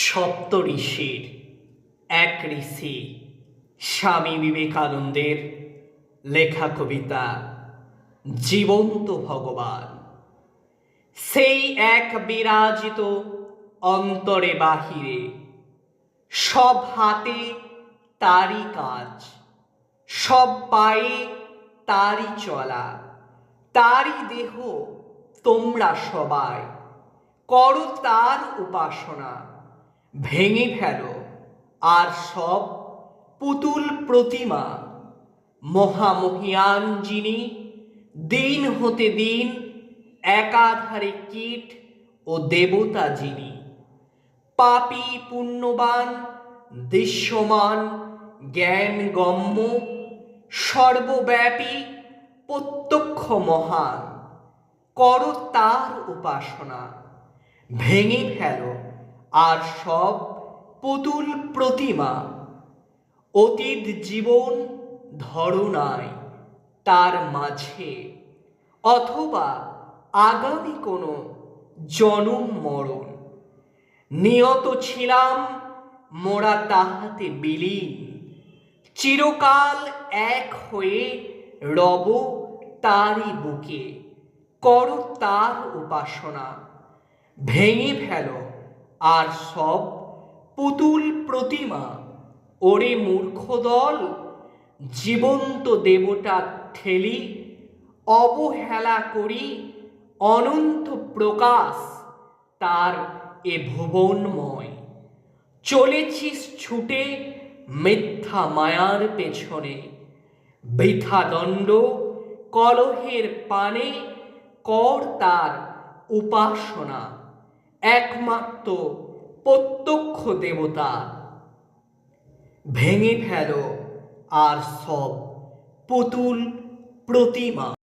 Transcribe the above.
সপ্ত ঋষির এক ঋষি, স্বামী বিবেকানন্দের লেখা কবিতা, জীবন্ত ভগবান। সেই এক বিরাজিত অন্তরে বাহিরে সব হাতে তারই কাজ, সব পায়ে তারই চলা, তারই দেহ তোমরা সবাই, করো তার উপাসনা। ভেঙে ফেলো। আর সব পুতুল প্রতিমা মহামহিয়ান যিনি দিন হতে দিন একাধারে কীট ও দেবতা যিনি পাপি পুণ্যবান, দৃশ্যমান জ্ঞান গম্য সর্বব্যাপী, প্রত্যক্ষ মহান, করো তার উপাসনা, ভেঙে ফেলো। আর সব পুতুল প্রতিমা। অতীত জীবন ধরো নাই তার মাঝে, অথবা আগামী কোনো জনম মরণ। নিয়ত ছিলাম, মোরা তাহাতে বিলীন। চিরকাল এক হয়ে রব তারই বুকে, করো তার উপাসনা। ভেঙে ফেলো আর সব পুতুল প্রতিমা। ওরে মূর্খ দল জীবন্ত দেবতা ঠেলি, অবহেলা করি অনন্ত প্রকাশ তার এ ভুবনময়। চলেছিস ছুটে মিথ্যা মায়ার পেছনে। বৃথা দণ্ড কলহের পানে কর তার উপাসনা। একমাত্র প্রত্যক্ষ দেবতা। ভেঙে ফেলো আর সব পুতুল প্রতিমা।